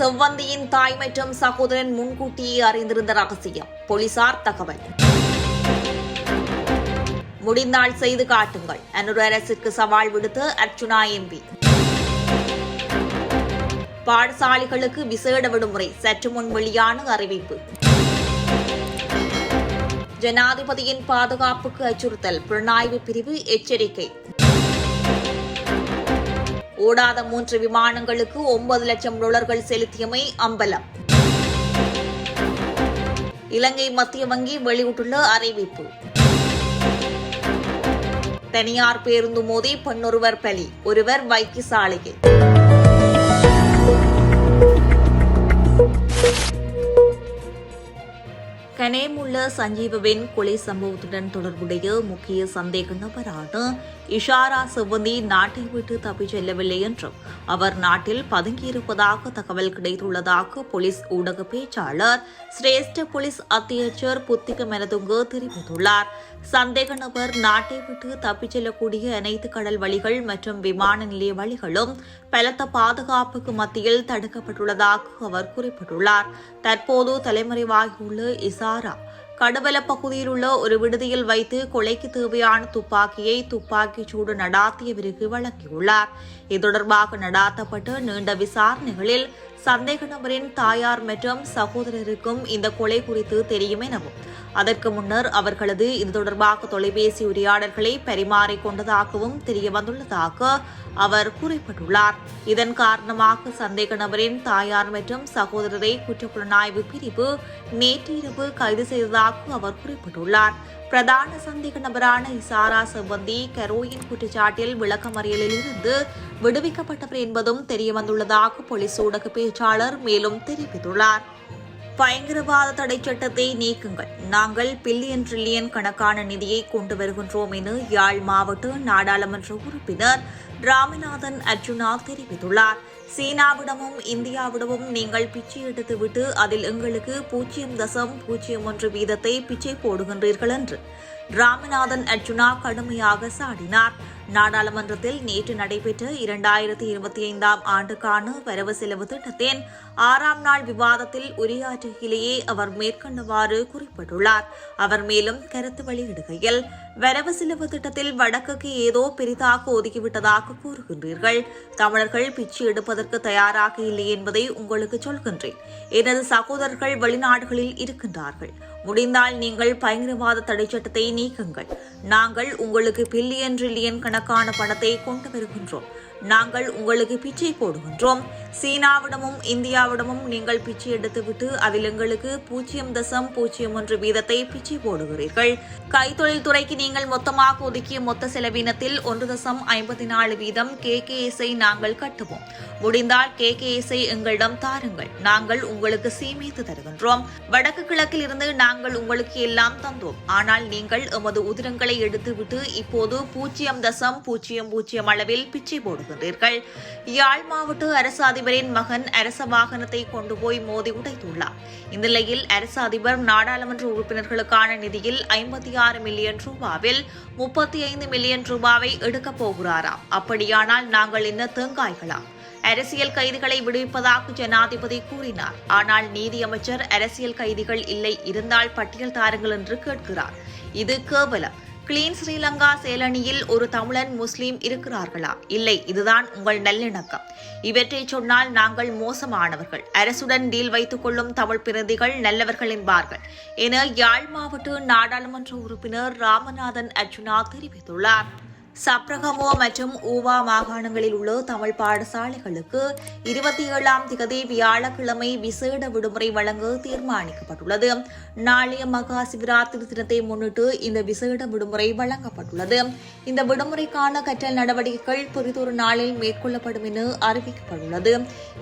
செவ்வந்தியின் தாய் மற்றும் சகோதரன் முன்கூட்டியே அறிந்திருந்த ரகசியம். போலீசார் தகவல். முடிந்தால் செய்து காட்டுங்கள். அனுர் அரசுக்கு சவால் விடுத்து அர்ச்சுனா எம்பி. பாடசாலைகளுக்கு விசேட விடுமுறை. சற்று முன் வெளியான அறிவிப்பு. ஜனாதிபதியின் பாதுகாப்புக்கு அச்சுறுத்தல். புலனாய்வு பிரிவு எச்சரிக்கை. ஓடாத மூன்று விமானங்களுக்கு ஒன்பது லட்சம் டாலர்கள் செலுத்தியமை அம்பலம். இலங்கை மத்திய வங்கி வெளியிட்டுள்ள அறிவிப்பு. தனியார் பேருந்து மோதி பெண்ணொருவர் பலி ஒருவர் வைத்தியசாலையில். கனேமுள்ள சஞ்சீவவின் கொலை சம்பவத்துடன் தொடர்புடைய முக்கிய சந்தேக நபரான இஷாரா செவ்வந்தி நாட்டை விட்டு தப்பிச் செல்லவில்லை என்றும் அவர் நாட்டில் பதுங்கியிருப்பதாக தகவல் கிடைத்துள்ளதாக போலீஸ் ஊடக பேச்சாளர் சிரேஷ்ட போலீஸ் அத்தியட்சர் புத்திக மெனதுங்கு தெரிவித்துள்ளார். சந்தேக நபர் நாட்டை விட்டு தப்பிச் செல்லக்கூடிய அனைத்து கடல் வழிகள் மற்றும் விமான நிலைய வழிகளும் பலத்த பாதுகாப்புக்கு மத்தியில் தடுக்கப்பட்டுள்ளதாக அவர் குறிப்பிட்டுள்ளார். தற்போது தலைமறைவாகியுள்ள இசாரா கடுவல பகுதியில் உள்ள ஒரு விடுதியில் வைத்து கொலைக்கு தேவையான துப்பாக்கியை துப்பாக்கிச் சூடு நடாத்தியவருக்கு வழங்கியுள்ளார். இது தொடர்பாக நடாத்தப்பட்ட நீண்ட விசாரணைகளில் சந்தேக நபரின் தாயார் மற்றும் சகோதரருக்கும் இந்த கொலை குறித்து தெரியும் எனவும் அதற்கு முன்னர் அவர்களது இது தொடர்பாக தொலைபேசி உரையாடல்களை பரிமாறிக்கொண்டதாகவும் தெரிய வந்துள்ளதாக அவர் குறிப்பிட்டுள்ளார். இதன் காரணமாக சந்தேக நபரின் தாயார் மற்றும் சகோதரரை குற்றப்புலனாய்வு பிரிவு நேற்று இரவு கைது செய்ததாக அவர் குறிப்பிட்டுள்ளார். பிரதான சந்தேக நபரான இசாரா செவ்வந்தி கரோயின் குற்றச்சாட்டில் விளக்கமறியலில் இருந்து விடுவிக்கப்பட்டவர் என்பதும் தெரியவந்துள்ளதாக போலீஸ் ஊடக பேச்சாளர் மேலும் தெரிவித்துள்ளார். பயங்கரவாத தடை சட்டத்தை நீக்குங்கள். நாங்கள் பில்லியன் ட்ரில்லியன் கணக்கான நிதியை கொண்டு வருகின்றோம் என யாழ் மாவட்ட நாடாளுமன்ற உறுப்பினர் ராமநாதன் அர்ஜுனா தெரிவித்துள்ளார். சீனாவிடமும் இந்தியாவிடமும் நீங்கள் பிச்சை எடுத்துவிட்டு அதில் எங்களுக்கு பூஜ்ஜியம் தசம் பூஜ்ஜியம் ஒன்று வீதத்தை பிச்சை போடுகின்றீர்கள் என்று ராமநாதன் அர்ஜுனா கடுமையாக சாடினார். நாடாளுமன்றத்தில் நேற்று நடைபெற்ற இரண்டாயிரத்தி இருபத்தி ஐந்தாம் ஆண்டுக்கான வரவு செலவு திட்டத்தின் ஆறாம் நாள் விவாதத்தில் உரையாற்றுகையிலேயே அவர் மேற்கண்டவாறு குறிப்பிட்டுள்ளார். அவர் மேலும் கருத்து வெளியிடுகையில் வரவு செலவு திட்டத்தில் வடக்குக்கு ஏதோ பெரிதாக ஒதுக்கிவிட்டதாக கூறுகின்றீர்கள். தமிழர்கள் பிச்சு எடுப்பதற்கு தயாராக இல்லை என்பதை உங்களுக்கு சொல்கின்றேன். எனது சகோதரர்கள் வெளிநாடுகளில் இருக்கின்றார்கள். முடிந்தால் நீங்கள் பயங்கரவாத தடை சட்டத்தை நீக்குங்கள். நாங்கள் உங்களுக்கு பில்லியன் ட்ரில்லியன் கணக்கான பணத்தை கொண்டு வருகின்றோம் நாங்கள் உங்களுக்கு பிச்சை போடுகின்றோம். சீனாவிடமும் இந்தியாவிடமும் நீங்கள் பிச்சை எடுத்துவிட்டு அதில் எங்களுக்கு பூஜ்ஜியம் தசம் பூஜ்ஜியம் ஒன்று வீதத்தை பிச்சை போடுகிறீர்கள். கைத்தொழில் துறைக்கு நீங்கள் மொத்தமாக ஒதுக்கிய மொத்த செலவினத்தில் ஒன்று தசம் ஐம்பத்தி நாலு வீதம் கே நாங்கள் கட்டுவோம். முடிந்தால் கே எங்களிடம் தாருங்கள். நாங்கள் உங்களுக்கு சீமித்து தருகின்றோம். வடக்கு கிழக்கில் இருந்து நாங்கள் உங்களுக்கு எல்லாம் தந்தோம். ஆனால் நீங்கள் எமது உதிரங்களை எடுத்துவிட்டு இப்போது பூஜ்ஜியம் தசம் பூஜ்ஜியம் பூஜ்ஜியம் அளவில் பிச்சை போடுகின்றீர்கள். யாழ் மாவட்ட அரசு அதிபரின் மகன் அரச வாகனத்தை கொண்டு போய் மோதி உடைத்துள்ளார். இந்நிலையில் அரச அதிபர் நாடாளுமன்ற உறுப்பினர்களுக்கான நிதியில் ஐம்பத்தி ஆறு மில்லியன் ரூபாவில் முப்பத்தி ஐந்து மில்லியன் ரூபாவை எடுக்கப் போகிறாராம். அப்படியானால் நாங்கள் என்ன தேங்காய்களாம். அரசியல் கைதிகளை விடுவிப்பதாக ஜனாதிபதி கூறினார். ஆனால் நீதியமைச்சர் அரசியல் கைதிகள் இல்லை இருந்தால் பட்டியல் தாருங்கள் என்று கேட்கிறார். இது கேவலம். கிளீன் ஸ்ரீலங்கா சேலணியில் ஒரு தமிழன் முஸ்லீம் இருக்கிறார்களா? இல்லை இதுதான் உங்கள் நல்லிணக்கம். இவற்றை சொன்னால் நாங்கள் மோசமானவர்கள். அரசுடன் டீல் வைத்துக் கொள்ளும் தமிழ் பிரதிகள் நல்லவர்கள் என்பார்கள். என யாழ் மாவட்ட நாடாளுமன்ற உறுப்பினர் ராமநாதன் அர்ஜுனா தெரிவித்துள்ளார். சப்ரகமோ மற்றும் ஊவா மாகாணங்களில் உள்ள தமிழ் பாடசாலைகளுக்கு இருபத்தி ஏழாம் திகதி வியாழக்கிழமை விசேட விடுமுறை வழங்க தீர்மானிக்கப்பட்டுள்ளது. நாளைய மகா சிவராத்திரி தினத்தை முன்னிட்டு இந்த விசேட விடுமுறை வழங்கப்பட்டுள்ளது. இந்த விடுமுறைக்கான கற்றல் நடவடிக்கைகள் குறித்தொரு நாளில் மேற்கொள்ளப்படும் என அறிவிக்கப்பட்டுள்ளது.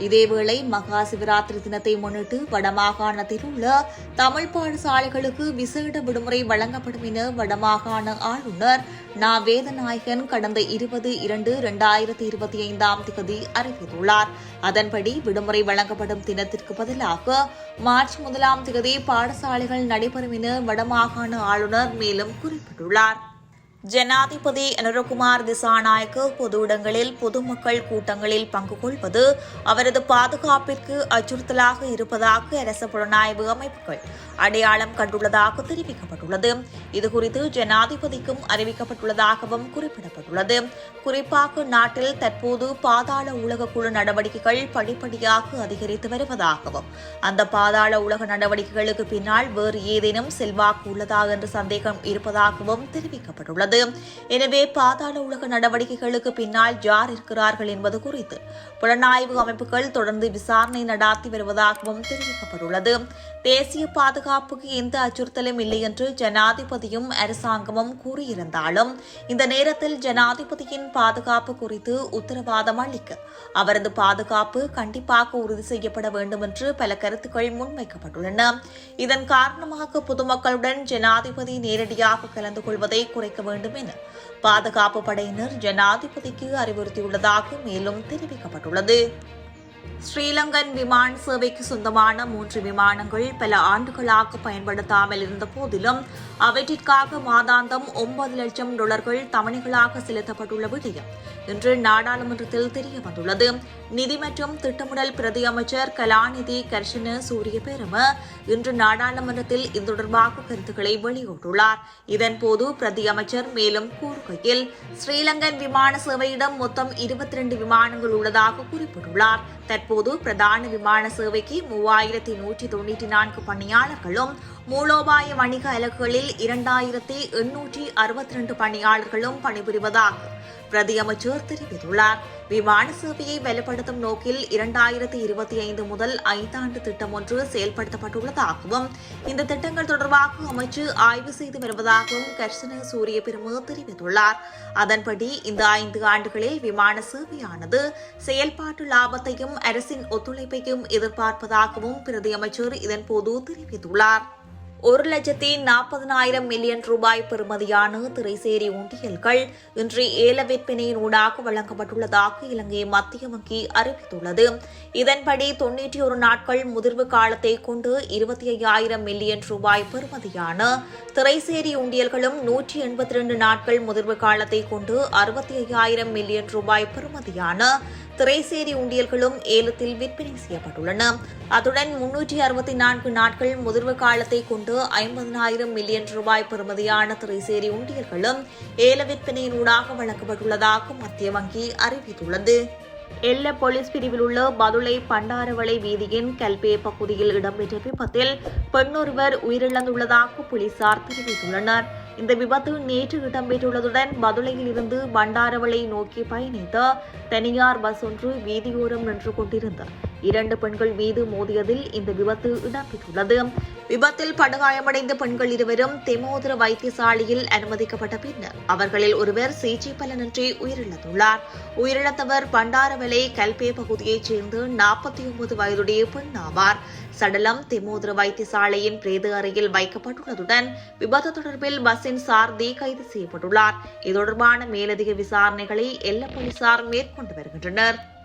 இதேவேளை மகா சிவராத்திரி தினத்தை முன்னிட்டு வடமாகாணத்தில் உள்ள தமிழ் பாடசாலைகளுக்கு விசேட விடுமுறை வழங்கப்படும் என வடமாகாண ஆளுநர் நா வேதநாயகன் கடந்த இருபது இரண்டு இரண்டாயிரத்தி இருபத்தி ஐந்தாம் திகதி அறிவித்துள்ளார். அதன்படி விடுமுறை வழங்கப்படும் தினத்திற்கு பதிலாக மார்ச் முதலாம் திகதி பாடசாலைகள் நடைபெறும் என வடமாகாண ஆளுநர் மேலும் குறிப்பிட்டுள்ளார். ஜனாதிபதி அனுரகுமார் திசாநாயக்க பொது இடங்களில் பொதுமக்கள் கூட்டங்களில் பங்கு கொள்வது அவரது பாதுகாப்பிற்கு அச்சுறுத்தலாக இருப்பதாக அரச புலனாய்வு அமைப்புகள் அடையாளம் கண்டுள்ளதாக தெரிவிக்கப்பட்டுள்ளது. இதுகுறித்து ஜனாதிபதிக்கும் அறிவிக்கப்பட்டுள்ளதாகவும் குறிப்பிடப்பட்டுள்ளது. குறிப்பாக நாட்டில் தற்போது பாதாள உலக குழு நடவடிக்கைகள் படிப்படியாக அதிகரித்து வருவதாகவும் அந்த பாதாள உலக நடவடிக்கைகளுக்கு பின்னால் வேறு ஏதேனும் செல்வாக்கு உள்ளதா என்ற சந்தேகம் இருப்பதாகவும் தெரிவிக்கப்பட்டுள்ளது. எனவே பாதாள உலக நடவடிக்கைகளுக்கு பின்னால் யார் இருக்கிறார்கள் என்பது குறித்து புலனாய்வு அமைப்புகள் தொடர்ந்து விசாரணை நடாத்தி வருவதாகவும் தெரிவிக்கப்பட்டுள்ளது. தேசிய பாதுகாப்புக்கு எந்த அச்சுறுத்தலும் இல்லை என்று ஜனாதிபதியும் அரசாங்கமும் கூறியிருந்தாலும் இந்த நேரத்தில் ஜனாதிபதியின் பாதுகாப்பு குறித்து உத்தரவாதம் அளிக்க அவரது பாதுகாப்பு கண்டிப்பாக உறுதி செய்யப்பட வேண்டும் என்று பல கருத்துக்கள் முன்வைக்கப்பட்டுள்ளன. இதன் காரணமாக பொதுமக்களுடன் ஜனாதிபதி நேரடியாக கலந்து கொள்வதை குறைக்க வேண்டும் என பாதுகாப்பு படையினர் ஜனாதிபதிக்கு அறிவுறுத்தியுள்ளதாக மேலும் தெரிவிக்கப்பட்டுள்ளது. ஸ்ரீலங்கன் விமான சேவைக்கு சொந்தமான மூன்று விமானங்கள் பல ஆண்டுகளாக பயன்படுத்தாமல் இருந்த போதிலும் அவற்றிற்காக மாதாந்தம் ஒன்பது லட்சம் டாலர்கள் தவணைகளாக செலுத்தப்பட்டுள்ள விடயம் இன்று நாடாளுமன்றத்தில் தெரிய வந்துள்ளது நிதி மற்றும் திட்டமிடல் பிரதி அமைச்சர் கலாநிதி கர்ஷன சூரிய பெரும இன்று நாடாளுமன்றத்தில் இது தொடர்பாக கருத்துக்களை வெளியிட்டுள்ளார். இதன்போது பிரதி அமைச்சர் மேலும் கூறுகையில் ஸ்ரீலங்கன் விமான சேவையிடம் மொத்தம் இருபத்தி ரெண்டு விமானங்கள் உள்ளதாக குறிப்பிட்டுள்ளார். தற்போது பிரதான விமான சேவைக்கு மூவாயிரத்தி நூற்றி தொண்ணூற்றி நான்கு பணியாளர்களும் மூலோபாய வணிக அலகுகளில் இரண்டாயிரத்தி எண்ணூற்றி அறுபத்தி ரெண்டு பணியாளர்களும் பணிபுரிவதாக பிரதி அமைச்சர் தெரிவித்துள்ளார். விமான சேவையை வலுப்படுத்தும் நோக்கில் இரண்டாயிரத்தி இருபத்தி ஐந்து முதல் ஐந்தாண்டு திட்டம் ஒன்று செயல்படுத்தப்பட்டுள்ளதாகவும் இந்த திட்டங்கள் தொடர்பாக அமைச்சு ஆய்வு செய்து வருவதாகவும் கர்சன சூரிய பெருமு தெரிவித்துள்ளார். அதன்படி இந்த ஐந்து ஆண்டுகளில் விமான சேவையானது செயல்பாட்டு லாபத்தையும் அரசின் ஒத்துழைப்பையும் எதிர்பார்ப்பதாகவும் பிரதி அமைச்சர் இதன்போது தெரிவித்துள்ளார். ஒரு லட்சத்தி நாற்பதனாயிரம் மில்லியன் ரூபாய் பெறுமதியான திரைசேரி உண்டியல்கள் இன்று ஏல விற்பனையின் ஊடாக வழங்கப்பட்டுள்ளதாக இலங்கை மத்திய வங்கி அறிவித்துள்ளது. இதன்படி தொன்னூற்றி ஒரு நாட்கள் முதிர்வு காலத்தை கொண்டு இருபத்தி ஐயாயிரம் மில்லியன் ரூபாய் பெறுமதியான திரைசேரி உண்டியல்களும் நூற்றி எண்பத்தி ரெண்டு நாட்கள் முதிர்வு காலத்தை கொண்டு அறுபத்தி ஐயாயிரம் மில்லியன் ரூபாய் பெறுமதியான திரைசேரி உண்டியல்களும் ஏலத்தில் விற்பனை செய்யப்பட்டுள்ளன. அத்துடன் முன்னூற்றி அறுபத்தி நான்கு நாட்கள் முதிர்வு காலத்தை கொண்டு ஐம்பதனாயிரம் மில்லியன் ரூபாய் பெறுமதியான திரைசேரி உண்டியல்களும் ஏல விற்பனையினூடாக வழங்கப்பட்டுள்ளதாக மத்திய வங்கி அறிவித்துள்ளது. எல்ல போலீஸ் பிரிவில் உள்ள பதுளை பண்டாரவளை வீதியின் கல்பே பகுதியில் இடம்பெற்ற விபத்தில் பெண்ணொருவர் உயிரிழந்துள்ளதாக போலீசார் தெரிவித்துள்ளனர். இந்த விபத்து நேற்று இடம்பெற்றுள்ளதுடன் பதுளையில் இருந்து பண்டாரவளை நோக்கி பயணித்த தனியார் பஸ் ஒன்று வீதியோரம் நின்று கொண்டிருந்தார் இரண்டு பெண்கள் மீது மோதியதில் இந்த விபத்து இடம்பெற்றுள்ளது. விபத்தில் படுகாயமடைந்த பெண்கள் இருவரும் தெமோதர வைத்தியசாலையில் அனுமதிக்கப்பட்ட பின்னர் அவர்களில் ஒருவர் சிகிச்சை பலனின்றி உயிரிழந்துள்ளார். உயிரிழந்தவர் பண்டாரவலை கல்பே பகுதியைச் சேர்ந்த நாற்பத்தி ஒன்பது வயதுடைய பெண் ஆவார் சடலம் தெமோதர வைத்தியசாலையின் பிரேத அறையில் வைக்கப்பட்டுள்ளதுடன் விபத்து தொடர்பில் பஸ்ஸின் சாரதி கைது செய்யப்பட்டுள்ளார். இது தொடர்பான மேலதிக விசாரணைகளை எல்ல போலீசார் மேற்கொண்டு வருகின்றனர்.